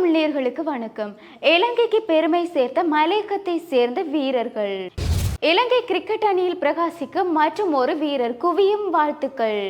தமிழர்களுக்கு வணக்கம். இலங்கைக்கு பெருமை சேர்த்த மலையகத்தை சேர்ந்த வீரர்கள். இலங்கை கிரிக்கெட் அணியில் பிரகாசிக்கும் மற்றும் ஒரு வீரர் குவியும் வாழ்த்துக்கள்.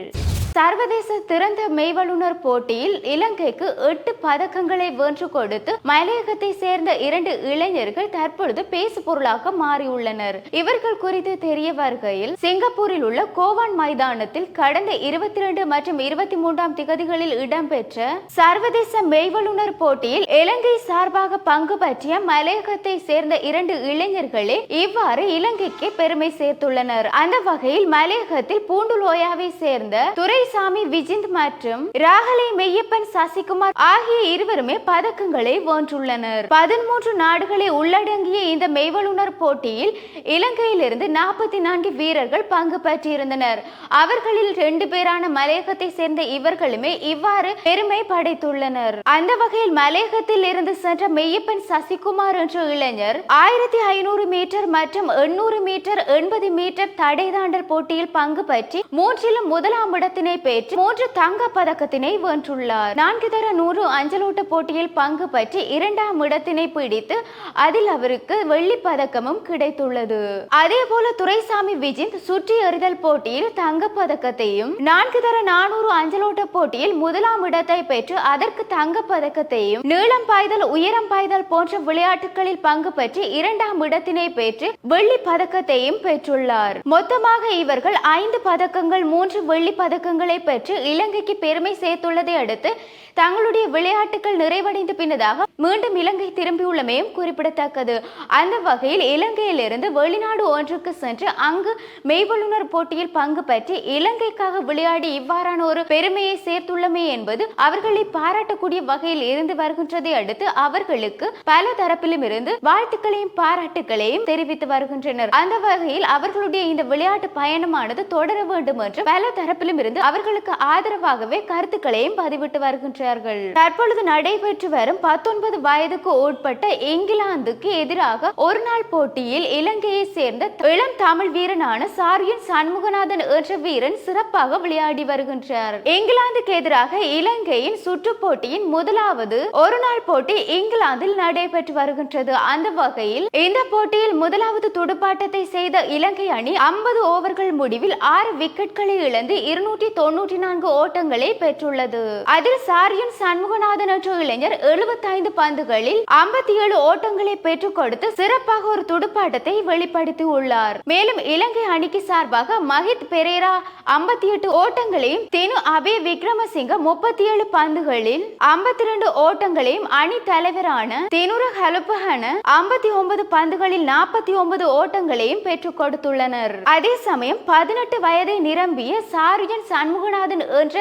சர்வதேச திறந்த மெய்வல்லுனர் போட்டியில் இலங்கைக்கு எட்டு பதக்கங்களை வென்று கொடுத்து மலையகத்தை சேர்ந்த இரண்டு இளைஞர்கள் தற்பொழுது பேசு பொருளாக மாறியுள்ளனர். இவர்கள் குறித்து தெரிய வருகையில் சிங்கப்பூரில் உள்ள கோவான் மைதானத்தில் கடந்த இருபத்தி ரெண்டு மற்றும் இருபத்தி மூன்றாம் திகதிகளில் இடம்பெற்ற சர்வதேச மெய்வல்லுநர் போட்டியில் இலங்கை சார்பாக பங்கு பற்றிய மலையகத்தை சேர்ந்த இரண்டு இளைஞர்களே இவ்வாறு இலங்கைக்கு பெருமை சேர்த்துள்ளனர். அந்த வகையில் மலையகத்தில் பூண்டுலோயாவை சேர்ந்த துறை துரைசாமி விஜிந்த் மற்றும் ராகலை மெய்யப்பன் சசிகுமார் ஆகிய இருவருமே பதக்கங்களை வென்றுள்ளனர். பதிமூன்று நாடுகளை உள்ளடங்கிய இந்த மெய்வல்லுனர் போட்டியில் இலங்கையிலிருந்து நாற்பத்தி நான்கு வீரர்கள் பங்கு பெற்றிருந்தனர். அவர்களில் ரெண்டு பேரான மலையகத்தை சேர்ந்த இவர்களுமே இவ்வாறு பெருமை படைத்துள்ளனர். அந்த வகையில் மலையகத்தில் இருந்து சென்ற மெய்யப்பன் சசிகுமார் என்ற இளைஞர் ஆயிரத்தி ஐநூறு மீட்டர் மற்றும் எண்ணூறு மீட்டர் எண்பது மீட்டர் தடை தாண்டல் போட்டியில் பங்கு பற்றி மூன்றிலும் முதலாம் இடத்தினை விருதினை பெற்று மூன்று தங்க பதக்கத்தினை வென்றுள்ளார். நான்கு தர நூறு அஞ்சலோட்ட போட்டியில் பங்கு பற்றி இரண்டாம் இடத்தினை பிடித்து அதில் அவருக்கு வெள்ளி பதக்கமும் கிடைத்துள்ளது. அதே போல துரைசாமி விஜிந்த் சுற்றி எறிதல் போட்டியில் தங்க பதக்கத்தையும் நான்கு தர நானூறு அஞ்சலோட்ட போட்டியில் முதலாம் இடத்தை பெற்று அதற்கு தங்க பதக்கத்தையும் நீளம் பாய்தல் உயரம் பாய்தல் போன்ற விளையாட்டுகளில் பங்கு பற்றி இரண்டாம் இடத்தினை பெற்று வெள்ளி பதக்கத்தையும் பெற்றுள்ளார். மொத்தமாக இவர்கள் ஐந்து பதக்கங்கள் மூன்று வெள்ளி பதக்கங்கள் பதக்கங்களை பெற்று இலங்கைக்கு பெருமை சேர்த்துள்ளதை அடுத்து தங்களுடைய விளையாட்டுகள் நிறைவடைந்த பின்னதாக மீண்டும் இலங்கை திரும்பியுள்ளமையும் குறிப்பிடத்தக்கது. அந்த வகையில் இலங்கையிலிருந்து வெளிநாடு ஒன்றுக்கு சென்று அங்கு மெய்வல்லுநர் போட்டியில் பங்கு பெற்று இலங்கைக்காக விளையாடி இவ்வாறான ஒரு பெருமையை சேர்த்துள்ளமை என்பது அவர்களை பாராட்டக்கூடிய வகையில் இருந்து வருகின்றதை அடுத்து அவர்களுக்கு பல தரப்பிலும் இருந்து வாழ்த்துக்களையும் பாராட்டுகளையும் தெரிவித்து வருகின்றனர். அந்த வகையில் அவர்களுடைய இந்த விளையாட்டு பயணமானது தொடர வேண்டும் என்று பல தரப்பிலும் இருந்து அவர்களுக்கு ஆதரவாகவே கருத்துக்களையும் பதிவிட்டு வருகின்றார்கள். தற்பொழுது நடைபெற்று வரும் பத்தொன்பது வயதுக்கு உட்பட்ட இங்கிலாந்துக்கு எதிராக ஒரு நாள் போட்டியில் இலங்கையை சேர்ந்த இளம் தமிழ் வீரனான சாரியன் சண்முகநாதன் என்ற வீரன் சிறப்பாக விளையாடி வருகின்றார். இங்கிலாந்துக்கு எதிராக இலங்கையின் சுற்று போட்டியின் முதலாவது ஒரு நாள் போட்டி இங்கிலாந்தில் நடைபெற்று வருகின்றது. அந்த வகையில் இந்த போட்டியில் முதலாவது துடுப்பாட்டத்தை செய்த இலங்கை அணி ஐம்பது ஓவர்கள் முடிவில் ஆறு விக்கெட்களை இழந்து இருநூற்றி தொன்னூற்றி நான்கு ஓட்டங்களை பெற்றுள்ளது. அதில் சாரியன் சண்முகநாதன் என்ற இளைஞர் எழுபத்தைந்து பந்துகளில் ஐம்பத்தி ஏழு ஓட்டங்களை பெற்றுக் கொடுத்து சிறப்பாக ஒரு துடுப்பாட்டத்தை வெளிப்படுத்தி உள்ளார். மேலும் இலங்கை அணிக்கு சார்பாக மஹித் பெரேரா ஐம்பத்தி எட்டு ஓட்டங்களையும் தெனு அபே விக்ரமசிங்க முப்பத்தி ஏழு பந்துகளில் ஐம்பத்தி ரெண்டு ஓட்டங்களையும் அணி தலைவரான தெனுர ஹலுப்பஹன ஐம்பத்தி ஒன்பது பந்துகளில் நாற்பத்தி ஒன்பது ஓட்டங்களையும் பெற்றுக் கொடுத்துள்ளனர். அதே சமயம் பதினெட்டு வயதை நிரம்பிய சாரியன் சண்முகநாதன் என்ற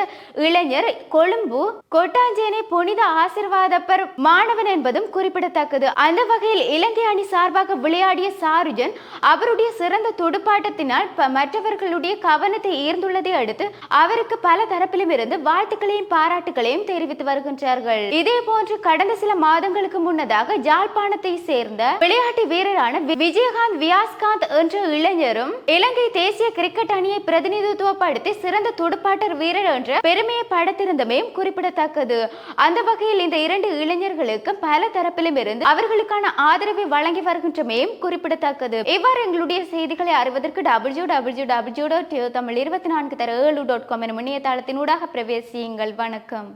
இளைஞர் கொழும்பு கொட்டாஞ்சேனை புனித ஆசிர்வாதப்பர் மாணவன் என்பதும் குறிப்பிடத்தக்கது. அந்த வகையில் இலங்கை அணி சார்பாக விளையாடிய சாருஜன் அவருடைய சிறந்த துடுப்பாட்டத்தினால் மற்றவர்களுடைய கவனத்தை ஈர்ந்துள்ளதை அடுத்து அவருக்கு பல தரப்பிலும் இருந்து வாழ்த்துக்களையும் பாராட்டுகளையும் தெரிவித்து வருகின்றார்கள். இதே போன்று கடந்த சில மாதங்களுக்கு முன்னதாக ஜாழ்ப்பாணத்தை சேர்ந்த விளையாட்டு வீரரான விஜயகாந்த் வியாஸ்காந்த் என்ற இளைஞரும் இலங்கை தேசிய கிரிக்கெட் அணியை பிரதிநிதித்துவப்படுத்தி சிறந்த துடுப்பு துடுப்பாட்டர் வீரர் என்ற பெருமையை படைத்திருந்தமையும் குறிப்பிடத்தக்கது. அந்த வகையில் இந்த இரண்டு இளைஞர்களுக்கு பல தரப்பிலும் இருந்து அவர்களுக்கான ஆதரவை வழங்கி வருகின்றமையும் குறிப்பிடத்தக்கது. இவ்வாறு எங்களுடைய செய்திகளை அறிவதற்கு W W W dot Tamil இருபத்தி நான்கு தர ஏழு டாட் காம் எனும் இணையதளத்தினூடாக பிரவேசியுங்கள். வணக்கம்.